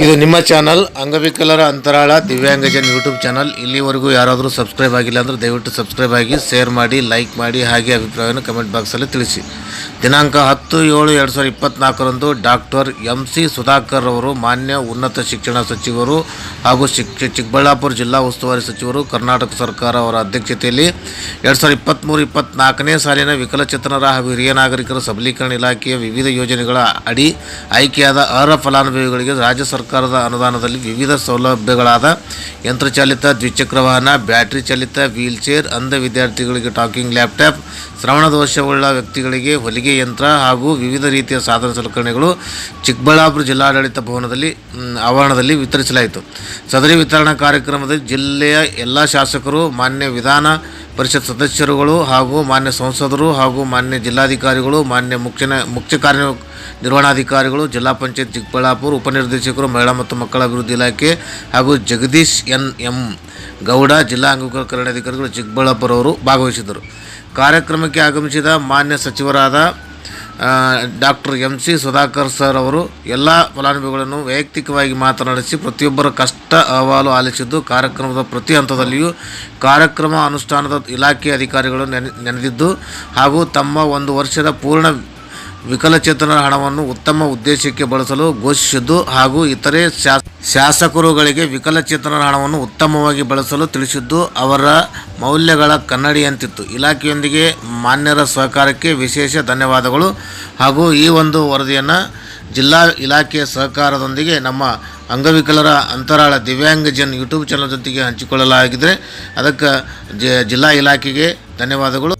ಇದು ನಿಮ್ಮ ಚಾನಲ್ ಅಂಗವಿಕಲರ ಅಂತರಾಳ, ದಿವ್ಯಾಂಗಜನ್ ಯೂಟ್ಯೂಬ್ ಚಾನಲ್ ಇಲ್ಲಿವರೆಗೂ ಯಾರಾದರೂ ಸಬ್ಸ್ಕ್ರೈಬ್ ಆಗಿಲ್ಲ ಅಂದರೆ ದಯವಿಟ್ಟು ಸಬ್ಸ್ಕ್ರೈಬ್ ಆಗಿ ಶೇರ್ ಮಾಡಿ ಲೈಕ್ ಮಾಡಿ, ಹಾಗೆ ಅಭಿಪ್ರಾಯವನ್ನು ಕಮೆಂಟ್ ಬಾಕ್ಸಲ್ಲಿ ತಿಳಿಸಿ. ದಿನಾಂಕ ಹತ್ತು ಏಳು ಎರಡು ಸಾವಿರದ ಇಪ್ಪತ್ತ್ನಾಲ್ಕರಂದು ಡಾಕ್ಟರ್ ಎಂ ಸಿ ಸುಧಾಕರ್ ಅವರು, ಮಾನ್ಯ ಉನ್ನತ ಶಿಕ್ಷಣ ಸಚಿವರು ಹಾಗೂ ಶಿಕ್ಷ, ಚಿಕ್ಕಬಳ್ಳಾಪುರ ಜಿಲ್ಲಾ ಉಸ್ತುವಾರಿ ಸಚಿವರು, ಕರ್ನಾಟಕ ಸರ್ಕಾರ ಅವರ ಅಧ್ಯಕ್ಷತೆಯಲ್ಲಿ ಎರಡು ಸಾವಿರದ ಇಪ್ಪತ್ತ್ಮೂರು ಇಪ್ಪತ್ನಾಲ್ಕನೇ ಸಾಲಿನ ವಿಕಲಚೇತನರ ಹಾಗೂ ಹಿರಿಯ ನಾಗರಿಕರ ಸಬಲೀಕರಣ ಇಲಾಖೆಯ ವಿವಿಧ ಯೋಜನೆಗಳ ಅಡಿ ಆಯ್ಕೆಯಾದ ಅರ್ಹ ಫಲಾನುಭವಿಗಳಿಗೆ ರಾಜ್ಯ ಸರ್ಕಾರದ ಅನುದಾನದಲ್ಲಿ ವಿವಿಧ ಸೌಲಭ್ಯಗಳಾದ ಯಂತ್ರಚಾಲಿತ ದ್ವಿಚಕ್ರ ವಾಹನ, ಬ್ಯಾಟ್ರಿ ಚಾಲಿತ ವೀಲ್ಚೇರ್ ಅಂಧ ವಿದ್ಯಾರ್ಥಿಗಳಿಗೆ ಟಾಕಿಂಗ್ ಲ್ಯಾಪ್ಟಾಪ್, ಶ್ರವಣ ದೋಷವುಳ್ಳ ವ್ಯಕ್ತಿಗಳಿಗೆ ಹೊಲಿಗೆ ಯಂತ್ರ ಹಾಗೂ ವಿವಿಧ ರೀತಿಯ ಸಾಧನ ಸಲಕರಣೆಗಳು ಚಿಕ್ಕಬಳ್ಳಾಪುರ ಜಿಲ್ಲಾಡಳಿತ ಭವನದಲ್ಲಿ ಆವರಣದಲ್ಲಿ ವಿತರಿಸಲಾಯಿತು. ಸದರಿ ವಿತರಣಾ ಕಾರ್ಯಕ್ರಮದಲ್ಲಿ ಜಿಲ್ಲೆಯ ಎಲ್ಲ ಶಾಸಕರು, ಮಾನ್ಯ ವಿಧಾನ ಪರಿಷತ್ ಸದಸ್ಯರುಗಳು ಹಾಗೂ ಮಾನ್ಯ ಸಂಸದರು ಹಾಗೂ ಮಾನ್ಯ ಜಿಲ್ಲಾಧಿಕಾರಿಗಳು, ಮಾನ್ಯ ಮುಖ್ಯ ಮುಖ್ಯ ಕಾರ್ಯ ನಿರ್ವಹಣಾಧಿಕಾರಿಗಳು, ಜಿಲ್ಲಾ ಪಂಚಾಯತ್ ಚಿಕ್ಕಬಳ್ಳಾಪುರ ಉಪನಿರ್ದೇಶಕರು, ಮಹಿಳಾ ಮತ್ತು ಮಕ್ಕಳ ಅಭಿವೃದ್ಧಿ ಇಲಾಖೆ ಹಾಗೂ ಜಗದೀಶ್ ಎನ್ ಎಂ ಗೌಡ, ಜಿಲ್ಲಾ ಅಂಗವಿಕಲ ಕಲ್ಯಾಣಾಧಿಕಾರಿಗಳು ಚಿಕ್ಕಬಳ್ಳಾಪುರ ಅವರು ಭಾಗವಹಿಸಿದರು ಕಾರ್ಯಕ್ರಮಕ್ಕೆ ಆಗಮಿಸಿದ ಮಾನ್ಯ ಸಚಿವರಾದ doctor M C Sudhakar sir ಅವರು ಎಲ್ಲ ಫಲಾನುಭವಿಗಳನ್ನು ವೈಯಕ್ತಿಕವಾಗಿ ಮಾತನಾಡಿಸಿ ಪ್ರತಿಯೊಬ್ಬರ ಕಷ್ಟ ಅಹವಾಲು ಆಲಿಸಿದ್ದು ಕಾರ್ಯಕ್ರಮದ ಪ್ರತಿ ಹಂತದಲ್ಲಿಯೂ ಕಾರ್ಯಕ್ರಮ ಅನುಷ್ಠಾನದ ಇಲಾಖೆ ಅಧಿಕಾರಿಗಳು ನೆನೆ ನೆನೆದಿದ್ದು ಹಾಗೂ ತಮ್ಮ ಒಂದು ವರ್ಷದ ಪೂರ್ಣ ವಿಕಲಚೇತನರ ಹಣವನ್ನು ಉತ್ತಮ ಉದ್ದೇಶಕ್ಕೆ ಬಳಸಲು ಘೋಷಿಸಿದ್ದು ಹಾಗೂ ಇತರೆ ಶಾಸಕರುಗಳಿಗೆ ವಿಕಲಚೇತನರ ಹಣವನ್ನು ಉತ್ತಮವಾಗಿ ಬಳಸಲು ತಿಳಿಸಿದ್ದು, ಅವರ ಮೌಲ್ಯಗಳ ಕನ್ನಡಿಯಂತಿತ್ತು. ಇಲಾಖೆಯೊಂದಿಗೆ ಮಾನ್ಯರ ಸಹಕಾರಕ್ಕೆ ವಿಶೇಷ ಧನ್ಯವಾದಗಳು. ಹಾಗೂ ಈ ಒಂದು ವರದಿಯನ್ನು ಜಿಲ್ಲಾ ಇಲಾಖೆಯ ಸಹಕಾರದೊಂದಿಗೆ ನಮ್ಮ ಅಂಗವಿಕಲರ ಅಂತರಾಳ ದಿವ್ಯಾಂಗಜನ್ ಯೂಟ್ಯೂಬ್ ಚಾನಲ್ ಜೊತೆಗೆ ಹಂಚಿಕೊಳ್ಳಲಾಗಿದೆ. ಅದಕ್ಕೆ ಜಿಲ್ಲಾ ಇಲಾಖೆಗೆ ಧನ್ಯವಾದಗಳು.